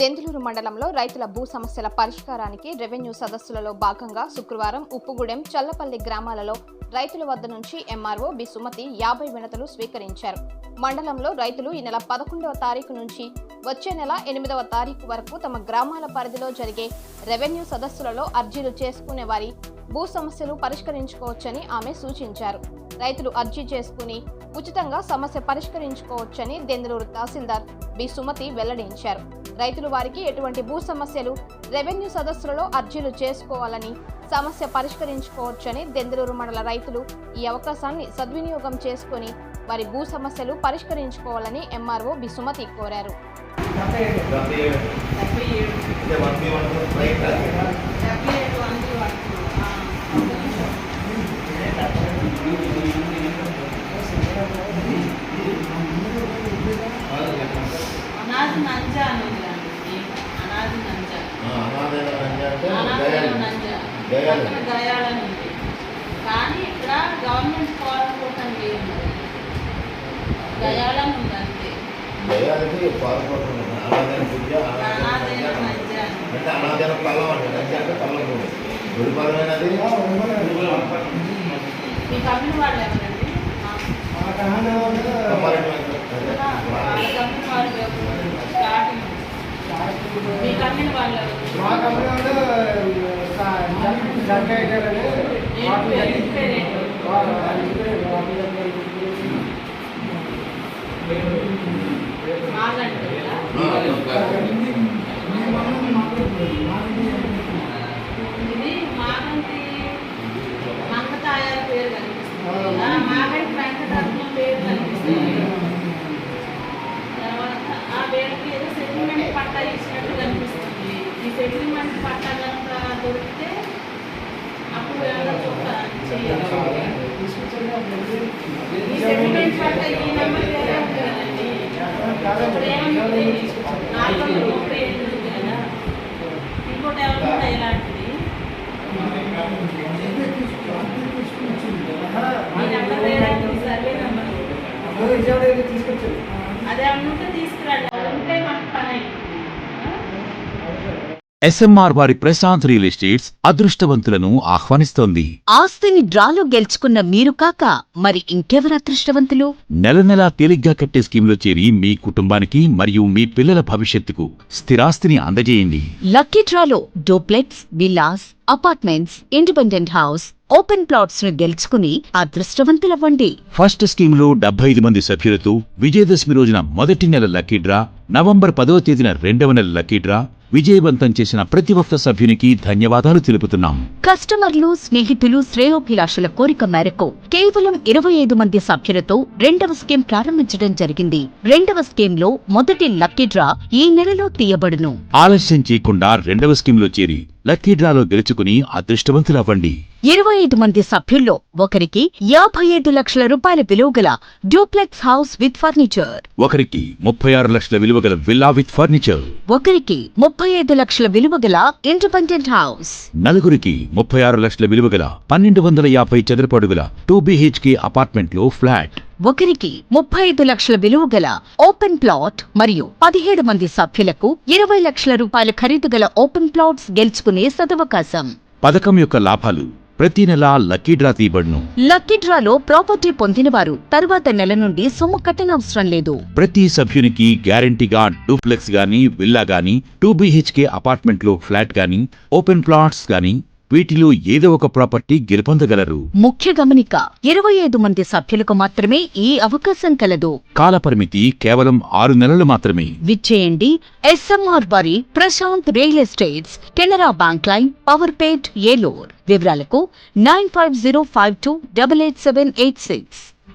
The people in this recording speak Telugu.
దెందులూరు మండలంలో రైతుల భూ సమస్యల పరిష్కారానికి రెవెన్యూ సదస్సులలో భాగంగా శుక్రవారం ఉప్పుగూడెం చల్లపల్లి గ్రామాలలో రైతుల వద్ద నుంచి ఎంఆర్ఓ బి సుమతి యాభై వినతులు స్వీకరించారు. మండలంలో రైతులు ఈ నెల పదకొండవ తారీఖు నుంచి వచ్చే నెల ఎనిమిదవ తారీఖు వరకు తమ గ్రామాల పరిధిలో జరిగే రెవెన్యూ సదస్సులలో అర్జీలు చేసుకునే వారి భూ సమస్యలు పరిష్కరించుకోవచ్చని ఆమె సూచించారు. రైతులు అర్జీ చేసుకుని ఉచితంగా సమస్య పరిష్కరించుకోవచ్చని దెందులూరు తహసీల్దార్ బి. సుమతి వెల్లడించారు. రైతులు వారికి ఎటువంటి భూ సమస్యలు రెవెన్యూ సదస్సులలో అర్జీలు చేసుకోవాలని సమస్య పరిష్కరించుకోవచ్చని దెందులూరు మండల రైతులు ఈ అవకాశాన్ని సద్వినియోగం చేసుకొని వారి భూ సమస్యలు పరిష్కరించుకోవాలని ఎంఆర్ఓ బి. సుమతి కోరారు. అనాది నంజ అనాది నంజ అనాది. నంజ. గయాలని ఉంది కానీ ఇక్కడ గవర్నమెంట్ లేదు గయాలని ఉంది అంతే. నంజ. నంజ. అని. అంటే అనాథైన పల్లం అంటే నంజ అంటే పల్లం కూడా గుడి పదమైనది మీ కంపెనీ వాళ్ళు ఎవరండి? వాళ్ళ స్టార్టింగ్ మీ కంపెనీ వాళ్ళు మా కంపెనీ వాళ్ళు జడ్గా అయ్యారని పేరు? ఇది మాగంటి మంగతాయాల పేరు కనిపిస్తుంది మాగంటి వెంకటరత్నం పేరు కనిపిస్తుంది ఇంకోటి ఏమన్నా ఇలాంటిది మీ నెంబర్ తీసుకొచ్చారు. అదే ఉంటే ఎస్ఎంఆర్ వారి ప్రశాంత్ రియల్ ఎస్టేట్స్ అదృష్టవంతులను ఆహ్వానిస్తోంది. ఆస్తిని డ్రాలో గెలుచుకున్న మీరు కాక మరి ఇంకెవరు అదృష్టవంతులు? నెల నెలా తేలిగ్గా కట్టే స్కీమ్లో చేరి మీ కుటుంబానికి మరియు మీ పిల్లల భవిష్యత్తుకు స్థిరాస్తిని అందజేయండి. లక్కీ డ్రాలో duplex villas apartments independent house open ప్లాట్స్ను గెలుచుకుని అదృష్టవంతులవ్వండి. ఫస్ట్ స్కీమ్లో డెబ్బై ఐదు మంది సభ్యులతో విజయదశమి రోజున మొదటి నెల లక్కీ డ్రా నవంబర్ పదవ తేదీన రెండవ నెల లక్కీ డ్రా విజయవంతం చేసిన ప్రతి ఒక్క సభ్యునికి ధన్యవాదాలు తెలుపుతున్నాం. కస్టమర్లు స్నేహితులు శ్రేయోభిలాషుల కోరిక మేరకు కేవలం ఇరవై ఐదు మంది సభ్యులతో రెండవ స్కీమ్ ప్రారంభించడం జరిగింది. రెండవ స్కీమ్లో మొదటి లక్కీ డ్రా ఈ నెలలో తీయబడును. ఆలస్యం చేయకుండా రెండవ స్కీమ్లో చేరి లక్కీ డ్రాలో గెలుచుకుని అదృష్టవంతులవ్వండి. ఇరవై ఐదు మంది సభ్యుల్లో ఒకరికి యాభై ఐదు లక్షల రూపాయల విలువగల డూప్లెక్స్ హౌస్ విత్ ఫర్నిచర్. ఒకరికి ముప్పై ఆరు లక్షల విలువ గల విల్లా విత్ ఫర్నిచర్. ఒకరికి ముప్పై ఐదు లక్షల విలువగల ఇండిపెండెంట్ హౌస్. నలుగురికి ముప్పై ఆరు లక్షల విలువ గల పన్నెండు వందల యాభై చదరపు అడుగుల టూ బీహెచ్కే అపార్ట్మెంట్లో ఫ్లాట్. ఒకరికి ముప్పై ఐదు లక్షల విలువ గల ఓపెన్ ప్లాట్ మరియు పదిహేడు మంది సభ్యులకు ఇరవై లక్షల రూపాయల ఖరీదు గల ఓపెన్ ప్లాట్స్ గెలుచుకునే సదవకాశం. పథకం యొక్క లాభాలు ప్రతి నెల లక్కీ డ్రా తీయబడును. లక్కీ డ్రాలో ప్రాపర్టీ పొందినవారు తరువాత నెల నుండి సొమ్ము కట్టనవసరం లేదు. ప్రతి సభ్యునికి గ్యారంటీగా డూప్లెక్స్ గానీ విల్లా గానీ టూ బీహెచ్కే అపార్ట్మెంట్లో ఫ్లాట్ గానీ ఓపెన్ ప్లాట్స్ గానీ వీటిలో ఏదో ఒక ప్రాపర్టీ గెలుపొందగలరు. ముఖ్య గమనిక ఇరవై ఐదు మంది సభ్యులకు మాత్రమే ఈ అవకాశం కలదు. కాలపరిమితి కేవలం ఆరు నెలలు మాత్రమే. విచ్చేయండి ఎస్ఎంఆర్ వారి Prashanth real estates Canara bank line Powerpet Eluru. వివరాలకు nine five zero five two double eight seven eight six.